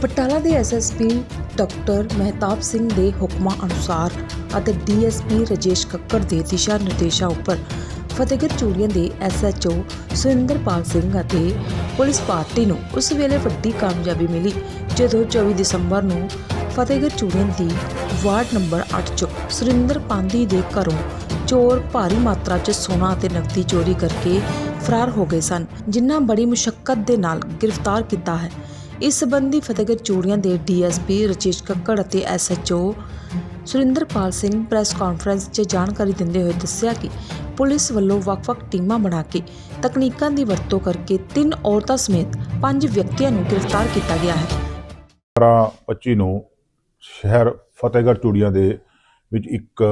ਬਟਾਲਾ ਦੇ SSP doctor Mehtab Singh ਦੇ ਹੁਕਮਾਂ ਅਨੁਸਾਰ ਅਤੇ ਡੀਐਸਪੀ ਰਜੇਸ਼ ਕੱਕੜ ਦੇ ਦਿਸ਼ਾ ਨਿਰਦੇਸ਼ਾਂ ਉੱਪਰ ਫਤਿਹਗੜ੍ਹ ਚੂੜੀਆਂ ਦੇ ਐਸਐਚਓ ਸੁਰਿੰਦਰਪਾਲ ਸਿੰਘ ਅਤੇ ਪੁਲਿਸ ਪਾਰਟੀ ਨੂੰ ਉਸ ਵੇਲੇ ਵੱਡੀ ਕਾਮਯਾਬੀ ਮਿਲੀ, ਜਦੋਂ 24 ਦਸੰਬਰ ਨੂੰ ਫਤਿਹਗੜ੍ਹ ਚੂੜੀਆਂ ਦੀ ਵਾਰਡ ਨੰਬਰ 8 ਚੋਂ ਸੁਰਿੰਦਰ ਪਾਂਦੀ ਦੇ ਘਰੋਂ ਚੋਰ ਭਾਰੀ ਮਾਤਰਾ 'ਚ ਸੋਨਾ ਅਤੇ ਨਕਦੀ ਚੋਰੀ ਕਰਕੇ ਫਰਾਰ ਹੋ ਗਏ ਸਨ, ਜਿਨ੍ਹਾਂ ਬੜੀ ਮੁਸ਼ਕਲ ਦੇ ਨਾਲ ਗ੍ਰਿਫਤਾਰ ਕੀਤਾ ਹੈ। ਇਸ ਸੰਬੰਧੀ ਫਤਿਹਗੜ੍ਹ ਚੂੜੀਆਂ ਦੇ ਡੀਐਸਪੀ ਰਜੇਸ਼ ਕੱਕੜ ਅਤੇ SHO Surinderpal Singh press conference 'ਚ ਜਾਣਕਾਰੀ ਦਿੰਦੇ ਹੋਏ ਦੱਸਿਆ ਕਿ ਪੁਲਿਸ ਵੱਲੋਂ ਵੱਖ-ਵੱਖ ਟੀਮਾਂ ਬਣਾ ਕੇ ਤਕਨੀਕਾਂ ਦੀ ਵਰਤੋਂ ਕਰਕੇ ਤਿੰਨ ਔਰਤਾਂ ਸਮੇਤ ਪੰਜ ਵਿਅਕਤੀਆਂ ਨੂੰ ਗ੍ਰਿਫਤਾਰ ਕੀਤਾ ਗਿਆ ਹੈ। 25 ਨੂੰ ਸ਼ਹਿਰ ਫਤਿਹਗੜ੍ਹ ਚੂੜੀਆਂ ਦੇ ਵਿੱਚ ਇੱਕ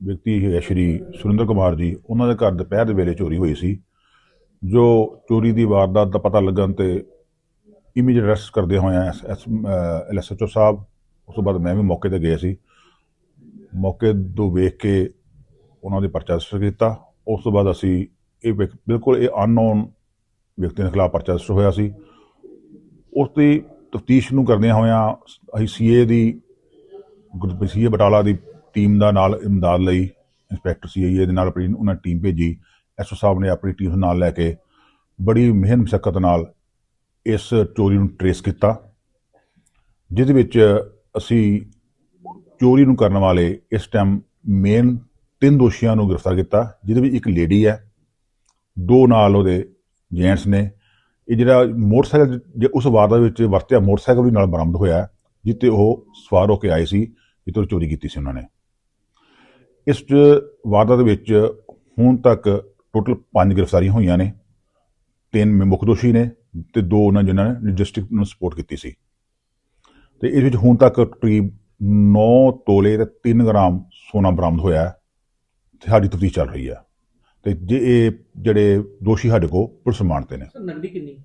ਵਿਅਕਤੀ ਹੈ ਸ਼੍ਰੀ ਸੁਰਿੰਦਰ ਕੁਮਾਰ ਜੀ, ਉਹਨਾਂ ਦੇ ਘਰ ਦੁਪਹਿਰ ਦੇ ਵੇਲੇ ਚੋਰੀ ਹੋਈ ਸੀ। ਜੋ ਚੋਰੀ ਦੀ ਵਾਰਦਾਤ ਦਾ ਪਤਾ ਲੱਗਣ ਤੇ ਇਮੀਡੀਏਟ ਅਰੈਸਟ ਕਰਦੇ ਹੋਇਆ ਐਸਐਚਓ ਸਾਹਿਬ। ਉਸ ਤੋਂ ਬਾਅਦ ਮੈਂ ਵੀ ਮੌਕੇ ਤੇ ਗਿਆ ਸੀ। ਮੌਕੇ ਤੋਂ ਵੇਖ ਕੇ ਉਹਨਾਂ ਦੇ ਪਰਚਾ ਰਜਿਸਟਰ ਕੀਤਾ ਉਸ ਤੋਂ ਬਾਅਦ ਅਸੀਂ ਇਹ ਵਿਅਕ- ਬਿਲਕੁਲ ਇਹ ਅਨਨੋਨ ਵਿਅਕਤੀ ਦੇ ਖਿਲਾਫ ਪਰਚਾ ਰਜਿਸਟਰ ਹੋਇਆ ਸੀ। ਉਸ ਦੀ ਤਫਤੀਸ਼ ਨੂੰ ਕਰਦਿਆਂ ਹੋਇਆਂ ਅਸੀਂ ਸੀਏ ਦੀ ਗਰੁੱਪ ਸੀਏ ਬਟਾਲਾ ਦੀ ਟੀਮ ਦਾ ਨਾਲ ਇਮਦਾਦ ਲਈ ਇੰਸਪੈਕਟਰ ਸੀਏ ਦੇ ਨਾਲ ਆਪਣੀ ਉਹਨਾਂ ਟੀਮ ਭੇਜੀ। ਐਸਓ ਸਾਹਿਬ ਨੇ ਆਪਣੀ ਟੀਮ ਨਾਲ ਲੈ ਕੇ ਬੜੀ ਮਿਹਨਤ ਮੁਸ਼ਕਲ ਨਾਲ ਇਸ ਚੋਰੀ ਨੂੰ ਟਰੇਸ ਕੀਤਾ, ਜਿਹਦੇ ਵਿੱਚ ਅਸੀਂ ਚੋਰੀ ਨੂੰ ਕਰਨ ਵਾਲੇ ਇਸ ਟਾਈਮ ਮੇਨ ਤਿੰਨ ਦੋਸ਼ੀਆਂ ਨੂੰ ਗ੍ਰਿਫਤਾਰ ਕੀਤਾ, ਜਿਹਦੇ ਵਿੱਚ ਇੱਕ ਲੇਡੀ ਹੈ, ਦੋ ਨਾਲ ਉਹਦੇ ਜੈਂਟਸ ਨੇ। ਇਹ ਜਿਹੜਾ ਮੋਟਰਸਾਈਕਲ ਜੇ ਉਸ ਵਾਰਦਾਤ ਵਿੱਚ ਵਰਤਿਆ, ਮੋਟਰਸਾਈਕਲ ਵੀ ਨਾਲ ਬਰਾਮਦ ਹੋਇਆ ਜਿੱਤੇ ਉਹ ਸਵਾਰ ਹੋ ਕੇ ਆਏ ਸੀ ਜਿੱਤੋਂ ਚੋਰੀ ਕੀਤੀ ਸੀ ਉਹਨਾਂ ਨੇ। ਇਸ 'ਚ ਵਾਰਦਾਤ ਵਿੱਚ ਹੁਣ ਤੱਕ ਟੋਟਲ 5 ਗ੍ਰਿਫਤਾਰੀਆਂ ਹੋਈਆਂ ਨੇ, ਤਿੰਨ ਮੁੱਖ ਦੋਸ਼ੀ ਨੇ ਤੇ ਦੋ ਉਹਨਾਂ ਜਿਨ੍ਹਾਂ ਨੇ ਲੌਜਿਸਟਿਕ ਨੂੰ ਸਪੋਰਟ ਕੀਤੀ ਸੀ। ਤੇ ਇਸ ਵਿੱਚ ਹੁਣ ਤੱਕ ਕਰੀਬ 9 ਤੋਲੇ ਤੇ 3 ਗ੍ਰਾਮ ਸੋਨਾ ਬਰਾਮਦ ਹੋਇਆ ਹੈ। ਤੇ ਸਾਡੀ ਤਫਤੀਸ਼ ਚੱਲ ਰਹੀ ਹੈ। ਤੇ ਜੇ ਇਹ ਜਿਹੜੇ ਦੋਸ਼ੀ ਸਾਡੇ ਕੋਲ ਪੁਲਿਸ ਮਾਨਤੇ ਨੇ। ਨਗਦੀ ਕਿੰਨੀ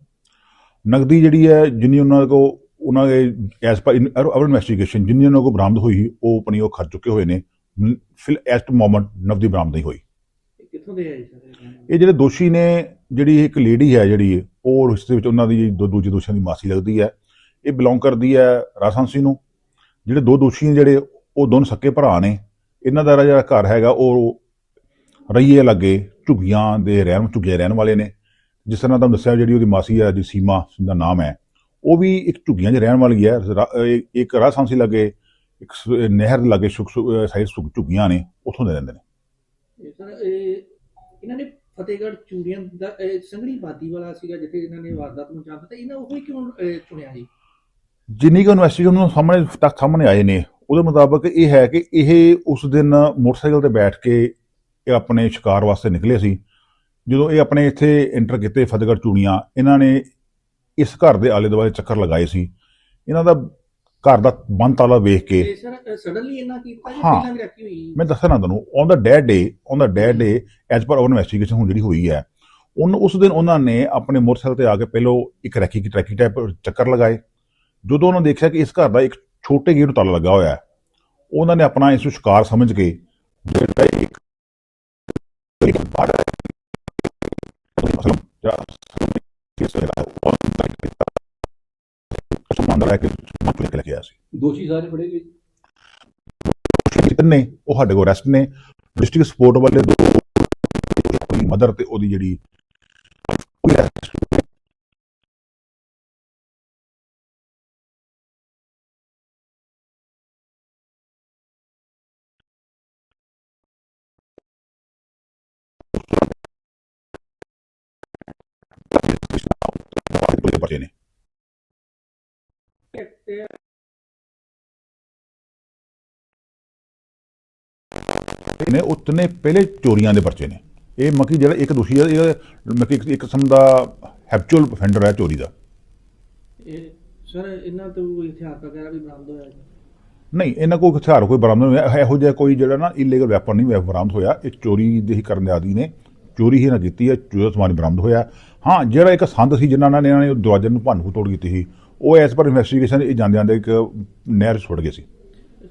ਨਗਦੀ ਜਿਹੜੀ ਹੈ ਜਿੰਨੀ ਉਹਨਾਂ ਕੋ ਉਹਨਾਂ ਦੇ ਐਸ ਪਰ ਅਵਰ ਇਨਵੈਸਟੀਗੇਸ਼ਨ ਜਿੰਨੀ ਉਹਨਾਂ ਕੋ ਬਰਾਮਦ ਹੋਈ ਉਹ ਆਪਣੀ ਉਹ ਖਰਚ ਚੁੱਕੇ ਹੋਏ ਨੇ। ਫਿਲ ਐਸਟ ਮੋਮੈਂਟ ਨਗਦੀ ਬਰਾਮਦ ਨਹੀਂ ਹੋਈ। ਇਹ ਕਿੱਥੋਂ ਦੇ ਆਏ ਸਰ? ਇਹ ਜਿਹੜੇ ਦੋਸ਼ੀ ਨੇ ਜਿਹੜੀ ਇੱਕ ਲੇਡੀ ਹੈ ਜਿਹੜੀ ਉਹ ਰਿਸ਼ਤੇ ਵਿੱਚ ਉਹਨਾਂ ਦੀ ਦੋ ਦੂਜੇ ਦੋਸ਼ੀਆਂ ਦੀ ਮਾਸੀ ਲੱਗਦੀ ਹੈ। ਇਹ ਬਿਲੋਂਗ ਕਰਦੀ ਹੈ ਰਾਜਹੰਸੀ ਨੂੰ। ਜਿਹੜੇ ਦੋ ਦੋਸ਼ੀ ਨੇ ਜਿਹੜੇ, ਉਹ ਦੋਨੋਂ ਸੱਕੇ ਭਰਾ ਨੇ। ਇਹਨਾਂ ਦਾ ਜਿਹੜਾ ਘਰ ਹੈਗਾ, ਉਹ ਰਈਏ ਲੱਗੇ ਝੁੱਗੀਆਂ ਦੇ ਰਹਿਣ, ਝੁੱਗੀਆਂ ਰਹਿਣ ਵਾਲੇ ਨੇ। ਜਿਸ ਤਰ੍ਹਾਂ ਤੁਹਾਨੂੰ ਦੱਸਿਆ, ਜਿਹੜੀ ਉਹਦੀ ਮਾਸੀ ਹੈ ਜੀ ਸੀਮਾ ਦਾ ਨਾਮ ਹੈ, ਉਹ ਵੀ ਇੱਕ ਝੁੱਗੀਆਂ 'ਚ ਰਹਿਣ ਵਾਲੀ ਹੈ। ਰਾ- ਇਹ- ਇੱਕ ਰਾਜਹੰਸੀ ਲੱਗੇ, ਇੱਕ ਨਹਿਰ ਦੇ ਲਾਗੇ ਸੁਖ ਸਾਈਡ ਸੁਖ ਝੁੱਗੀਆਂ ਨੇ, ਉੱਥੋਂ ਦੇ ਰਹਿੰਦੇ ਨੇ। ਸਰ ਇਹਨਾਂ ਨੇ ਫਤਿਹਗੜ੍ਹ ਚੂੜੀਆਂ ਦਾ ਇਹ ਬਾਦੀ ਵਾਲਾ ਸੀਗਾ ਜਿੱਥੇ ਇਹਨਾਂ ਨੇ ਵਾਰਦਾਤ ਨੂੰ ਅੰਜਾਮ ਦਿੱਤਾ। ਇਹਨਾਂ ਉਹ ਹੀ ਕਿਉਂ ਅਹ, ਚੁਣਿਆ ਜੀ ਜਿੰਨੀ ਕੁ ਇਨਵੈਸਟੀਗੇਸ਼ਨ ਨੂੰ ਸਾਹਮਣੇ ਤੱਕ ਸਾਹਮਣੇ ਆਏ ਨੇ ਉਹਦੇ ਮੁਤਾਬਕ ਇਹ ਹੈ ਕਿ ਇਹ ਉਸ ਦਿਨ ਮੋਟਰਸਾਈਕਲ ਤੇ ਬੈਠ ਕੇ ਇਹ ਆਪਣੇ ਸ਼ਿਕਾਰ ਵਾਸਤੇ ਨਿਕਲੇ ਸੀ। ਜਦੋਂ ਇਹ ਆਪਣੇ ਇੱਥੇ ਐਂਟਰ ਕੀਤੇ ਫਤਿਹਗੜ੍ਹ ਚੂੜੀਆਂ ਇਹਨਾਂ ਨੇ ਇਸ ਘਰ ਦੇ ਆਲੇ ਦੁਆਲੇ ਚੱਕਰ ਲਗਾਏ ਸੀ। ਇਹਨਾਂ ਦਾ ਘਰ ਦਾ ਬੰਦ ਤਾਲਾ ਵੇਖ ਕੇ। ਤੇ ਸਰ ਸਡਨਲੀ ਇਹਨਾਂ ਕੀਤਾ ਜਾਂ ਹਾਂ। ਪਹਿਲਾਂ ਵੀ ਰੱਖੀ ਹੋਈ? ਮੈਂ ਦੱਸਣਾ ਤੁਹਾਨੂੰ on the dad day on the dad day as per our investigation ਹੁਣ ਜਿਹੜੀ ਹੋਈ ਹੈ ਉਹਨ ਉਸ ਦਿਨ ਉਹਨਾਂ ਨੇ ਆਪਣੇ ਮੋਟਰਸਾਈਕਲ ਤੇ ਆ ਕੇ ਪਹਿਲੋਂ ਇੱਕ ਰੈਕੀ ਕੀ ਟਰੈਕੀ ਟਾਈਪ ਚੱਕਰ ਲਗਾਏ। ਜਦੋਂ ਉਹਨਾਂ ਨੇ ਦੇਖਿਆ ਕਿ ਇਸ ਘਰ ਦਾ ਇੱਕ ਛੋਟੇ ਗੇਟ ਨੂੰ ਤਾਲਾ ਲੱਗਾ ਹੋਇਆ ਹੈ ਉਹਨਾਂ ਨੇ ਆਪਣਾ ਇਸ ਨੂੰ ਸ਼ਿਕਾਰ ਸਮਝ ਕੇ ਜਿਹੜਾ ਇੱਕ ਇੱਕ ਬਾੜ ਜਿਹੜਾ ਕਿਸ ਹੈ ਉਹ ਦਾ ਕਿ ਸਮਾਨ ਲੈ ਕੇ ਸੀ। ਦੋਸ਼ੀ ਸਾਰੇ ਫੜੇ ਗਏ ਤਿੰਨੇ ਉਹ ਸਾਡੇ ਕੋਲ ਰੈਸਟ ਨੇ। ਡਿਸਟ੍ਰਿਕਟ ਸਪੋਰਟ ਵਾਲੇ ਦੋ ਉਹਦੀ ਮਦਰ ਤੇ ਉਹਦੀ ਜਿਹੜੀ ਪਰਚੇ ਨੇ। ਤੇ ਨੇ ਉਤਨੇ ਪਹਿਲੇ ਚੋਰੀਆਂ ਦੇ ਪਰਚੇ ਨੇ। ਇਹ ਮੱਕੀ ਜਿਹੜਾ ਇੱਕ ਦੋਸ਼ੀ ਹੈ ਇਹ ਮੱਕੀ ਇੱਕ- ਕਿਸਮ ਦਾ ਹੈਪਚੁਅਲ ਅਫੈਂਡਰ ਹੈ ਚੋਰੀ ਦਾ। ਇਹ ਸਰ ਇਹਨਾਂ ਤੋਂ ਕੋਈ ਹਥਿਆਰ ਵਗੈਰਾ ਵੀ ਬਰਾਮਦ ਹੋਇਆ ਨਹੀਂ ਇਹਨਾਂ ਕੋਲ ਹਥਿਆਰ ਕੋਈ ਬਰਾਮਦ ਨਹੀਂ ਹੋਇਆ। ਇਹੋ ਜਿਹਾ ਕੋਈ ਜਿਹੜਾ ਨਾ ਇਲੀਗਲ ਵੈਪਨ ਨਹੀਂ ਬਰਾਮਦ ਹੋਇਆ। ਇਹ ਚੋਰੀ ਦੇ ਹੀ ਕਰਨ ਦੇ ਆਦੀ ਨੇ। ਚੋਰੀ ਹੀ ਨਾ ਕੀਤੀ ਹੈ। ਚੋਰੀ ਸਮਾਨ ਬਰਾਮਦ ਹੋਇਆ। ਹਾਂ ਜਿਹੜਾ ਇੱਕ ਸੰਦ ਸੀ ਜਿਨ੍ਹਾਂ ਨਾਲ ਇਹਨਾਂ ਨੇ ਦਰਵਾਜ਼ੇ ਨੂੰ ਭੰਨ ਤੋੜ ਕੀਤੀ ਸੀ ਉਹ ਐਸ ਪਰ ਇਨਵੈਸਟੀਗੇਸ਼ਨ ਇਹ ਜਾਂਦੇ ਜਾਂਦੇ ਇੱਕ ਨਹਿਰ ਸੁੱਟ ਗਏ ਸੀ।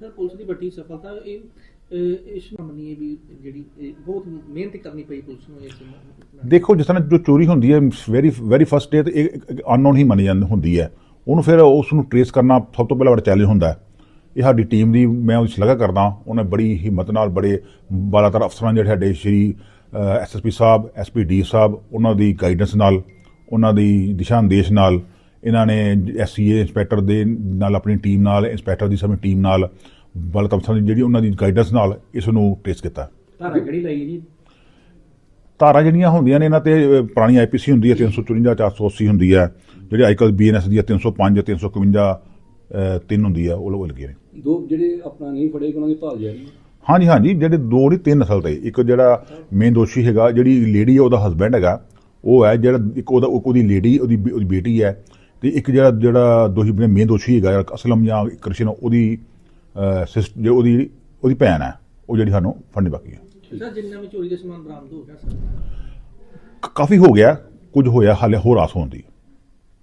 ਸਰ ਪੁਲਿਸ ਦੀ ਵੱਡੀ ਸਫਲਤਾ ਇਹ ਇਸ ਨੂੰ ਮੰਨੀਏ ਵੀ ਜਿਹੜੀ ਬਹੁਤ ਮਿਹਨਤ ਕਰਨੀ ਪਈ ਪੁਲਿਸ ਨੂੰ ਇਸ ਦੇਖੋ ਜਿਸ ਤਰ੍ਹਾਂ ਜੋ ਚੋਰੀ ਹੁੰਦੀ ਹੈ ਵੈਰੀ ਵੈਰੀ ਫਸਟ ਡੇ ਤੇ ਇਹ ਅਨਨੋਨ ਹੀ ਮੰਨੀ ਜਾਂਦੀ ਹੁੰਦੀ ਹੈ। ਉਹਨੂੰ ਫਿਰ ਉਸ ਨੂੰ ਟਰੇਸ ਕਰਨਾ ਸਭ ਤੋਂ ਪਹਿਲਾਂ ਬੜਾ ਚੈਲੰਜ ਹੁੰਦਾ ਹੈ। ਇਹ ਸਾਡੀ ਟੀਮ ਦੀ ਮੈਂ ਉਹਦੀ ਸ਼ਲਾਘਾ ਕਰਦਾ ਉਹਨੇ ਬੜੀ ਹਿੰਮਤ ਨਾਲ ਬੜੇ ਬਾਲਾਤਰ ਅਫਸਰਾਂ ਜਿਹੜੇ ਸਾਡੇ ਸ਼੍ਰੀ ਐਸਐਸਪੀ ਸਾਹਿਬ ਐਸਪੀਡੀ ਸਾਹਿਬ ਉਹਨਾਂ ਦੀ ਗਾਈਡੈਂਸ ਨਾਲ ਉਹਨਾਂ ਦੀ ਦਿਸ਼ਾ ਨਿਰਦੇਸ਼ ਨਾਲ ਇਹਨਾਂ ਨੇ ਐਸਸੀਏ ਇੰਸਪੈਕਟਰ ਦੇ ਨਾਲ ਆਪਣੀ ਟੀਮ ਨਾਲ ਇੰਸਪੈਕਟਰ ਦੀ ਸਮੇਂ ਟੀਮ ਨਾਲ ਬਾਲਾਤਰ ਅਫਸਰਾਂ ਦੀ ਜਿਹੜੀ ਉਹਨਾਂ ਦੀ ਗਾਈਡੈਂਸ ਨਾਲ ਇਸ ਨੂੰ ਟਰੇਸ ਕੀਤਾ। ਧਾਰਾ ਕਿਹੜੀ ਲਾਈ ਜੀ? ਧਾਰਾ ਜਿਹੜੀਆਂ ਹੁੰਦੀਆਂ ਨੇ ਇਹਨਾਂ ਤੇ ਪੁਰਾਣੀ ਆਈਪੀਸੀ ਹੁੰਦੀ ਹੈ 354 480 ਹੁੰਦੀ ਹੈ। ਜਿਹੜੀ ਅੱਜਕੱਲ ਬੀਐਨਐਸ ਦੀ ਹੈ 305 351 ਅਹ, ਤਿੰਨ ਹੁੰਦੀ ਹੈ ਉਹ ਲੋਕ ਲੱਗੇ ਨੇ। ਦੋ ਜਿਹੜੇ ਆਪਣਾ ਨਹੀਂ ਫੜੇ ਉਹਨਾਂ ਦੀ ਭਾਲ ਹੈ। ਹਾਂਜੀ ਹਾਂਜੀ ਜਿਹੜੇ ਦੋ ਨਹੀਂ ਤਿੰਨ ਅਸਲ ਤੇ। ਇੱਕ ਜਿਹੜਾ ਮੇਨ ਦੋਸ਼ੀ ਹੈਗਾ ਜਿਹੜੀ ਲੇਡੀ ਹੈ ਉਹਦਾ ਹਸਬੈਂਡ ਹੈਗਾ। ਉਹ ਹੈ ਜਿਹੜਾ ਇੱਕ ਉਹਦਾ ਉਹਦੀ ਲੇਡੀ ਉਹਦੀ ਬੇਟੀ ਹੈ। ਤੇ ਇੱਕ ਜਿਹੜਾ ਜਿਹੜਾ ਦੋਸ਼ੀ ਮੇਨ ਦੋਸ਼ੀ ਹੈਗਾ ਅਸਲਮ ਜਾਂ ਕ੍ਰਿਸ਼ਨ ਉਹਦੀ ਸਿਸਟ ਜੋ ਉਹਦੀ ਉਹਦੀ ਭੈਣ ਹੈ ਉਹ ਜਿਹੜੀ ਸਾਨੂੰ ਫੜਨੀ ਬਾਕੀ ਹੈ। ਸਰ ਜਿੰਨਾ ਵੀ ਚੋਰੀ ਦੇ ਸਮਾਨ ਬਰਾਮਦ ਹੋ ਗਿਆ ਸਰ? ਕ- ਕਾਫੀ ਹੋ ਗਿਆ ਕੁਝ ਹੋਇਆ ਹਾਲੇ ਹੋਰ ਆਸ ਹੋਣ ਦੀ।